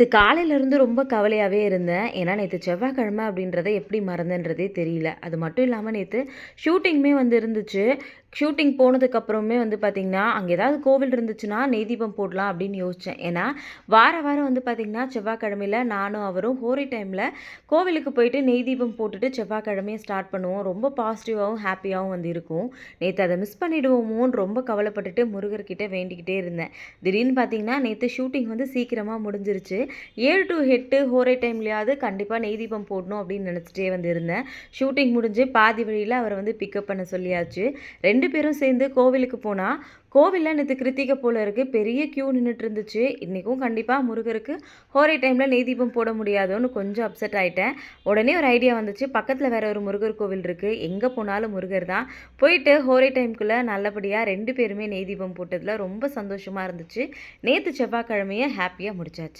நேற்று காலையிலேருந்து ரொம்ப கவலையாகவே இருந்தேன். ஏன்னா நேற்று செவ்வாய்க்கிழமை அப்படின்றத எப்படி மறந்தேன்றதே தெரியல. அது மட்டும் இல்லாமல் நேற்று ஷூட்டிங்குமே வந்து இருந்துச்சு. ஷூட்டிங் போனதுக்கப்புறமே வந்து பார்த்திங்கன்னா அங்கே ஏதாவது கோவில் இருந்துச்சுன்னா நெய் தீபம் போடலாம் அப்படின்னு யோசித்தேன் ஏன்னா வார வாரம் வந்து பார்த்திங்கன்னா செவ்வாய்க்கிழமையில் நானும் அவரும் ஹோரி டைமில் கோவிலுக்கு போயிட்டு நெய் தீபம் போட்டுட்டு செவ்வாய்க்கிழமையை ஸ்டார்ட் பண்ணுவோம். ரொம்ப பாசிட்டிவாகவும் ஹாப்பியாகவும் வந்து இருக்கும். நேற்று அதை மிஸ் பண்ணிவிடுவோமோன்னு ரொம்ப கவலைப்பட்டுட்டு முருகர்கிட்ட வேண்டிக்கிட்டே இருந்தேன். திடீர்னு பார்த்திங்கன்னா நேற்று ஷூட்டிங் வந்து சீக்கிரமாக முடிஞ்சிருச்சு. ஏழு டு எட்டு ஹோரை டைம்லையாவது கண்டிப்பாக நெய் தீபம் போடணும் அப்படின்னு நினச்சிட்டே வந்து இருந்தேன். ஷூட்டிங் முடிஞ்சு பாதி வழியில் அவரை வந்து பிக்கப் பண்ண சொல்லியாச்சு. ரெண்டு ரெண்டு பேரும் சேர்ந்து கோவிலுக்கு போனால் கோவிலில் நேற்று கிருத்திகை போல இருக்குது பெரிய க்யூ நின்றுட்டு இருந்துச்சு இன்றைக்கும் கண்டிப்பாக முருகருக்கு ஹோரை டைமில் நெய் தீபம் போட முடியாதோன்னு கொஞ்சம் அப்செட் ஆகிட்டேன் உடனே ஒரு ஐடியா வந்துச்சு. பக்கத்தில் வேறு ஒரு முருகர் கோவில் இருக்குது எங்கே போனாலும் முருகர் தான். போயிட்டு ஹோரை டைம்குள்ளே நல்லபடியாக ரெண்டு பேருமே நெய் தீபம் போட்டதில் ரொம்ப சந்தோஷமாக இருந்துச்சு. நேற்று செவ்வாய்க்கிழமையை ஹாப்பியாக முடிச்சாச்சு.